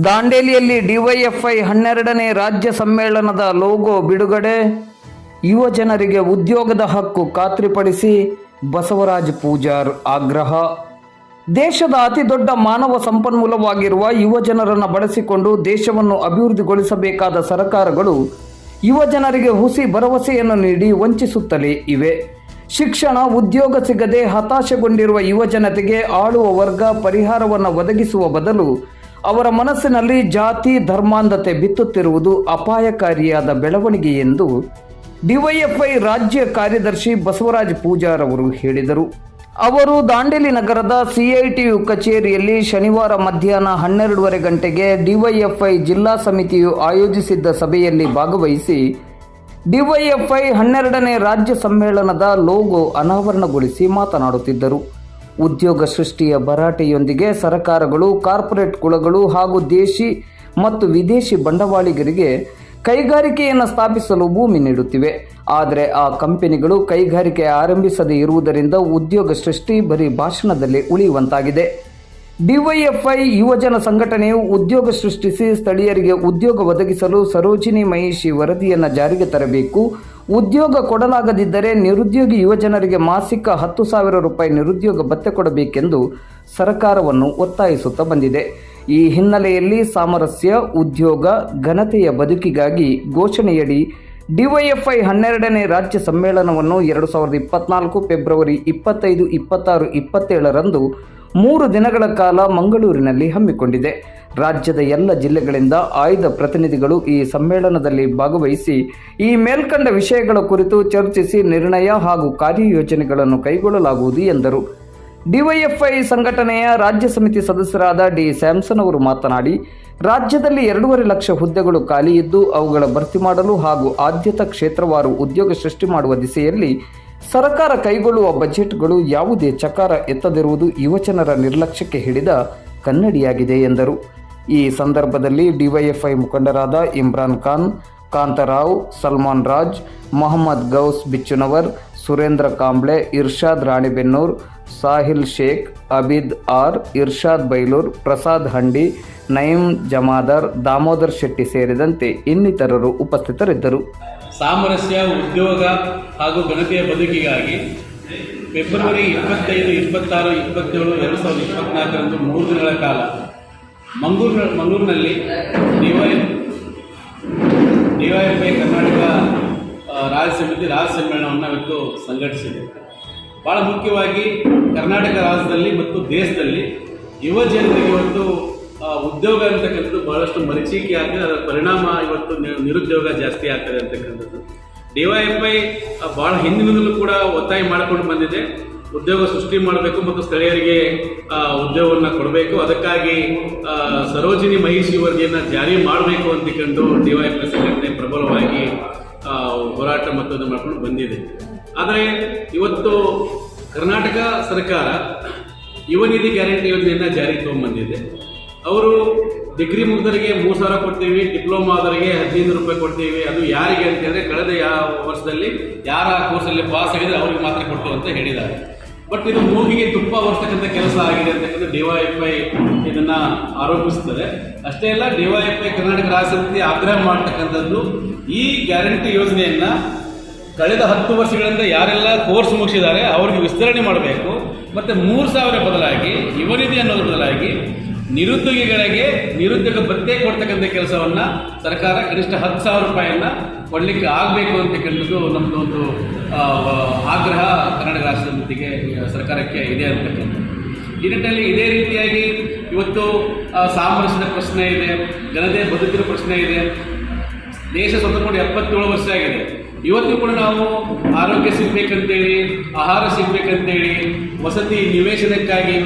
ದಾಂಡೇಲಿಯಲ್ಲಿ DYFI ಹನ್ನೆರಡನೇ ರಾಜ್ಯ ಸಮ್ಮೇಳನದ ಲೋಗೋ ಬಿಡುಗಡೆ. ಯುವ ಜನರಿಗೆ ಉದ್ಯೋಗದ ಹಕ್ಕು ಖಾತ್ರಿಪಡಿಸಿ ಬಸವರಾಜ್ ಪೂಜಾರ್ ಆಗ್ರಹ. ದೇಶದ ಅತಿ ದೊಡ್ಡ ಮಾನವ ಸಂಪನ್ಮೂಲವಾಗಿರುವ ಯುವ ಜನರನ್ನು ಬಳಸಿಕೊಂಡು ದೇಶವನ್ನು ಅಭಿವೃದ್ಧಿಗೊಳಿಸಬೇಕಾದ ಸರ್ಕಾರಗಳು ಯುವ ಜನರಿಗೆ ಹುಸಿ ಭರವಸೆಯನ್ನು ನೀಡಿ ವಂಚಿಸುತ್ತಲೇ ಇವೆ. ಶಿಕ್ಷಣ, ಉದ್ಯೋಗ ಸಿಗದೆ ಹತಾಶೆಗೊಂಡಿರುವ ಯುವ ಜನತೆಗೆ ಆಳುವ ವರ್ಗ ಪರಿಹಾರವನ್ನು ಒದಗಿಸುವ ಬದಲು ಅವರ ಮನಸ್ಸಿನಲ್ಲಿ ಜಾತಿ, ಧರ್ಮಾಂಧತೆ ಬಿತ್ತುತ್ತಿರುವುದು ಅಪಾಯಕಾರಿಯಾದ ಬೆಳವಣಿಗೆ ಎಂದು ಡಿವೈಎಫ್ಐ ರಾಜ್ಯ ಕಾರ್ಯದರ್ಶಿ ಬಸವರಾಜ್ ಪೂಜಾರ್ ಅವರು ಹೇಳಿದರು. ಅವರು ದಾಂಡೇಲಿ ನಗರದ ಸಿಐಟಿಯು ಕಚೇರಿಯಲ್ಲಿ ಶನಿವಾರ ಮಧ್ಯಾಹ್ನ ಹನ್ನೆರಡೂವರೆ ಗಂಟೆಗೆ ಡಿವೈಎಫ್ಐ ಜಿಲ್ಲಾ ಸಮಿತಿಯು ಆಯೋಜಿಸಿದ್ದ ಸಭೆಯಲ್ಲಿ ಭಾಗವಹಿಸಿ ಡಿವೈಎಫ್ಐ ಹನ್ನೆರಡನೇ ರಾಜ್ಯ ಸಮ್ಮೇಳನದ ಲೋಗೋ ಅನಾವರಣಗೊಳಿಸಿ ಮಾತನಾಡುತ್ತಿದ್ದರು. ಉದ್ಯೋಗ ಸೃಷ್ಟಿಯ ಭರಾಟೆಯೊಂದಿಗೆ ಸರಕಾರಗಳು, ಕಾರ್ಪೊರೇಟ್ ಕುಳಗಳು ಹಾಗೂ ದೇಶಿ ಮತ್ತು ವಿದೇಶಿ ಬಂಡವಾಳಿಗರಿಗೆ ಕೈಗಾರಿಕೆಯನ್ನು ಸ್ಥಾಪಿಸಲು ಭೂಮಿ ನೀಡುತ್ತಿವೆ. ಆದರೆ ಆ ಕಂಪನಿಗಳು ಕೈಗಾರಿಕೆ ಆರಂಭಿಸದೇ ಇರುವುದರಿಂದ ಉದ್ಯೋಗ ಸೃಷ್ಟಿ ಬರೀ ಭಾಷಣದಲ್ಲಿ ಉಳಿಯುವಂತಾಗಿದೆ. ಡಿವೈಎಫ್ಐ ಯುವಜನ ಸಂಘಟನೆಯು ಉದ್ಯೋಗ ಸೃಷ್ಟಿಸಿ ಸ್ಥಳೀಯರಿಗೆ ಉದ್ಯೋಗ ಒದಗಿಸಲು ಸರೋಜಿನಿ ಮಹಿಷಿ ವರದಿಯನ್ನು ಜಾರಿಗೆ ತರಬೇಕು. ಉದ್ಯೋಗ ಕೊಡಲಾಗದಿದ್ದರೆ ನಿರುದ್ಯೋಗಿ ಯುವಜನರಿಗೆ ಮಾಸಿಕ ಹತ್ತು ಸಾವಿರ ರೂಪಾಯಿ ನಿರುದ್ಯೋಗ ಭತ್ಯೆ ಕೊಡಬೇಕೆಂದು ಸರ್ಕಾರವನ್ನು ಒತ್ತಾಯಿಸುತ್ತಾ ಬಂದಿದೆ. ಈ ಹಿನ್ನೆಲೆಯಲ್ಲಿ ಸಾಮರಸ್ಯ, ಉದ್ಯೋಗ, ಘನತೆಯ ಬದುಕಿಗಾಗಿ ಘೋಷಣೆಯಡಿ ಡಿವೈಎಫ್ಐ ಹನ್ನೆರಡನೇ ರಾಜ್ಯ ಸಮ್ಮೇಳನವನ್ನು ಎರಡು ಸಾವಿರದ ಇಪ್ಪತ್ನಾಲ್ಕು ಫೆಬ್ರವರಿ ಇಪ್ಪತ್ತೈದು, ಇಪ್ಪತ್ತಾರು, ಇಪ್ಪತ್ತೇಳರಂದು ಮೂರು ದಿನಗಳ ಕಾಲ ಮಂಗಳೂರಿನಲ್ಲಿ ಹಮ್ಮಿಕೊಂಡಿದೆ. ರಾಜ್ಯದ ಎಲ್ಲ ಜಿಲ್ಲೆಗಳಿಂದ ಆಯ್ದ ಪ್ರತಿನಿಧಿಗಳು ಈ ಸಮ್ಮೇಳನದಲ್ಲಿ ಭಾಗವಹಿಸಿ ಈ ಮೇಲ್ಕಂಡ ವಿಷಯಗಳ ಕುರಿತು ಚರ್ಚಿಸಿ ನಿರ್ಣಯ ಹಾಗೂ ಕಾರ್ಯಯೋಜನೆಗಳನ್ನು ಕೈಗೊಳ್ಳಲಾಗುವುದು ಎಂದರು. ಡಿವೈಎಫ್ಐ ಸಂಘಟನೆಯ ರಾಜ್ಯ ಸಮಿತಿ ಸದಸ್ಯರಾದ ಡಿ ಸ್ಯಾಮ್ಸನ್ ಅವರು ಮಾತನಾಡಿ, ರಾಜ್ಯದಲ್ಲಿ ಎರಡೂವರೆ ಲಕ್ಷ ಹುದ್ದೆಗಳು ಖಾಲಿ ಇದ್ದು ಅವುಗಳ ಭರ್ತಿ ಮಾಡಲು ಹಾಗೂ ಆದ್ಯತಾ ಕ್ಷೇತ್ರವಾರು ಉದ್ಯೋಗ ಸೃಷ್ಟಿ ಮಾಡುವ ದಿಸೆಯಲ್ಲಿ ಸರ್ಕಾರ ಕೈಗೊಳ್ಳುವ ಬಜೆಟ್ಗಳು ಯಾವುದೇ ಚಕಾರ ಎತ್ತದಿರುವುದು ಯುವಜನರ ನಿರ್ಲಕ್ಷ್ಯಕ್ಕೆ ಹಿಡಿದ ಕನ್ನಡಿಯಾಗಿದೆ ಎಂದರು. ಈ ಸಂದರ್ಭದಲ್ಲಿ ಡಿವೈಎಫ್ಐ ಮುಖಂಡರಾದ ಇಮ್ರಾನ್ ಖಾನ್, ಕಾಂತರಾವ್, ಸಲ್ಮಾನ್ ರಾಜ್, ಮೊಹಮ್ಮದ್ ಗೌಸ್ ಬಿಚ್ಚುನವರ್, ಸುರೇಂದ್ರ ಕಾಂಬ್ಳೆ, ಇರ್ಷಾದ್ ರಾಣಿಬೆನ್ನೂರ್ ಸಾಹಿಲ್ ಶೇಖ್, ಅಬಿದ್ ಆರ್, ಇರ್ಷಾದ್ ಬೈಲೂರ್, ಪ್ರಸಾದ್ ಹಂಡಿ, ನಯೀಂ ಜಮಾದಾರ್, ದಾಮೋದರ್ ಶೆಟ್ಟಿ ಸೇರಿದಂತೆ ಇನ್ನಿತರರು ಉಪಸ್ಥಿತರಿದ್ದರು. ಸಾಮರಸ್ಯ, ಉದ್ಯೋಗ ಹಾಗೂ ಘನತೆಯ ಬದುಕಿಗಾಗಿ ಫೆಬ್ರವರಿ ಇಪ್ಪತ್ತೈದು, ಇಪ್ಪತ್ತಾರು, ಇಪ್ಪತ್ತೇಳು, ಎರಡು ಸಾವಿರದ ಇಪ್ಪತ್ನಾಲ್ಕರಂದು ಮೂರು ದಿನಗಳ ಕಾಲ ಮಂಗಳೂರು, ಮಂಗಳೂರಿನಲ್ಲಿ ಡಿವೈ ಡಿವೈಎಫ್ಐ ಕರ್ನಾಟಕ ರಾಜ್ಯ ಸಮಿತಿ ರಾಜ್ಯ ಸಮ್ಮೇಳನವನ್ನು ಇವತ್ತು ಸಂಘಟಿಸಿದೆ. ಭಾಳ ಮುಖ್ಯವಾಗಿ ಕರ್ನಾಟಕ ರಾಜ್ಯದಲ್ಲಿ ಮತ್ತು ದೇಶದಲ್ಲಿ ಯುವ ಜನರಿಗೆ ಇವತ್ತು ಉದ್ಯೋಗ ಅಂತಕ್ಕಂಥದ್ದು ಬಹಳಷ್ಟು ಮರೀಚಿಕೆ ಆಗ್ತದೆ. ಅದರ ಪರಿಣಾಮ ಇವತ್ತು ನಿರುದ್ಯೋಗ ಜಾಸ್ತಿ ಆಗ್ತದೆ ಅಂತಕ್ಕಂಥದ್ದು. ಡಿವೈಎಫ್ಐ ಭಾಳ ಹಿಂದಿನಿಂದಲೂ ಕೂಡ ಒತ್ತಾಯ ಮಾಡಿಕೊಂಡು ಬಂದಿದೆ. ಉದ್ಯೋಗ ಸೃಷ್ಟಿ ಮಾಡಬೇಕು ಮತ್ತು ಸ್ಥಳೀಯರಿಗೆ ಉದ್ಯೋಗವನ್ನು ಕೊಡಬೇಕು. ಅದಕ್ಕಾಗಿ ಸರೋಜಿನಿ ಮಹಿಷಿ ವರದಿಯನ್ನು ಜಾರಿ ಮಾಡಬೇಕು ಅಂತಕೊಂಡು ಡಿವೈಎಫ್ಐ ಸಂಘಟನೆ ಪ್ರಬಲವಾಗಿ ಆ, ಮತ್ತು ಮಾಡ್ಕೊಂಡು ಬಂದಿದೆ. ಆದರೆ ಇವತ್ತು ಕರ್ನಾಟಕ ಸರ್ಕಾರ ಯುವನಿಧಿ ಗ್ಯಾರಂಟಿ ಯೋಜನೆಯನ್ನು ಜಾರಿಗೆ ತಗೊಂಡ್ಬಂದಿದೆ. ಅವರು ಡಿಗ್ರಿ ಮುಗಿದವರಿಗೆ ಮೂರು ಸಾವಿರ ಕೊಡ್ತೀವಿ, ಡಿಪ್ಲೊಮಾ ಆದವರಿಗೆ ಹದಿನೈದು ರೂಪಾಯಿ ಕೊಡ್ತೀವಿ, ಅದು ಯಾರಿಗೆ ಅಂತ ಕಳೆದ ಯಾವ ವರ್ಷದಲ್ಲಿ ಯಾರ ಕೋರ್ಸಲ್ಲಿ ಪಾಸ್ ಆಗಿದ್ರೆ ಅವ್ರಿಗೆ ಮಾತ್ರ ಕೊಟ್ಟು ಅಂತ ಹೇಳಿದ್ದಾರೆ. ಬಟ್ ಇದು ಮೂಗಿಗೆ ತುಪ್ಪ ಹೊರಿಸ್ತಕ್ಕಂಥ ಕೆಲಸ ಆಗಿದೆ ಅಂತಕ್ಕಂಥ ಡಿವೈಎಫ್ಐ ಇದನ್ನ ಆರೋಪಿಸ್ತದೆ ಅಷ್ಟೇ ಅಲ್ಲ, ಡಿವೈಎಫ್ಐ ಕರ್ನಾಟಕ ರಾಜ್ಯ ಸಮಿತಿ ಆಗ್ರಹ ಮಾಡ್ತಕ್ಕಂಥದ್ದು ಈ ಗ್ಯಾರಂಟಿ ಯೋಜನೆಯನ್ನ ಕಳೆದ ಹತ್ತು ವರ್ಷಗಳಿಂದ ಯಾರೆಲ್ಲ ಕೋರ್ಸ್ ಮುಗಿಸಿದ್ದಾರೆ, ಅವ್ರಿಗೆ ವಿಸ್ತರಣೆ ಮಾಡಬೇಕು. ಮತ್ತು ಮೂರು ಸಾವಿರ ಬದಲಾಗಿ, ಯುವನಿಧಿ ಅನ್ನೋದ್ರ ಬದಲಾಗಿ ನಿರುದ್ಯೋಗಿಗಳಿಗೆ ನಿರುದ್ಯೋಗ ಭತ್ಯೆ ಕೊಡ್ತಕ್ಕಂಥ ಕೆಲಸವನ್ನು ಸರ್ಕಾರ ಕನಿಷ್ಠ ಹತ್ತು ಸಾವಿರ ರೂಪಾಯಿಯನ್ನು ಕೊಡಲಿಕ್ಕೆ ಆಗಬೇಕು ಅಂತಕ್ಕಂಥದ್ದು ನಮ್ಮದು ಒಂದು ಆಗ್ರಹ ಕನ್ನಡ ಸಮಿತಿಗೆ ಸರ್ಕಾರಕ್ಕೆ ಇದೆ ಅಂತಕ್ಕಂಥದ್ದು ಈ ನಿಟ್ಟಿನಲ್ಲಿ ಇದೇ ರೀತಿಯಾಗಿ ಇವತ್ತು ಸಾಮರಸ್ಯದ ಪ್ರಶ್ನೆ ಇದೆ, ಜನತೆ ಬದುಕಿನ ಪ್ರಶ್ನೆ ಇದೆ. ದೇಶ ಸ್ವತಂತ್ರ ಎಪ್ಪತ್ತೇಳು ವರ್ಷ ಆಗಿದೆ. ಇವತ್ತು ಕೂಡ ನಾವು ಆರೋಗ್ಯ ಸಿಗ್ಬೇಕಂತೇಳಿ, ಆಹಾರ ಸಿಗ್ಬೇಕಂತೇಳಿ, ವಸತಿ ನಿವೇಶನಕ್ಕಾಗಿ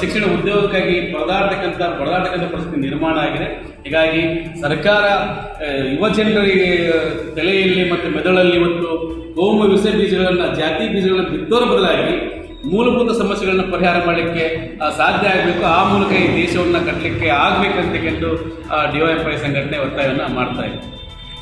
ಶಿಕ್ಷಣ ಉದ್ಯೋಗಕ್ಕಾಗಿ ಪರದಾಡ್ತಕ್ಕಂಥ ಪರದಾಡ್ತಕ್ಕಂಥ ಪರಿಸ್ಥಿತಿ ನಿರ್ಮಾಣ ಆಗಿದೆ. ಹೀಗಾಗಿ ಸರ್ಕಾರ ಯುವ ಜನರಿಗೆ ತಲೆಯಲ್ಲಿ ಮತ್ತು ಮೆದುಳಲ್ಲಿ ಇವತ್ತು ಗೋಮ ವಿಷ ಬೀಜಗಳನ್ನು, ಜಾತಿ ಬೀಜಗಳನ್ನು ಬಿತ್ತೋರ ಬದಲಾಗಿ ಮೂಲಭೂತ ಸಮಸ್ಯೆಗಳನ್ನು ಪರಿಹಾರ ಮಾಡಲಿಕ್ಕೆ ಸಾಧ್ಯ ಆಗಬೇಕು. ಆ ಮೂಲಕ ಈ ದೇಶವನ್ನು ಕಟ್ಟಲಿಕ್ಕೆ ಆಗಬೇಕಂತಕೊಂಡು ಡಿವೈಎಫ್ಐ ಸಂಘಟನೆ ಒತ್ತಾಯವನ್ನು ಮಾಡ್ತಾ ಇದೆ.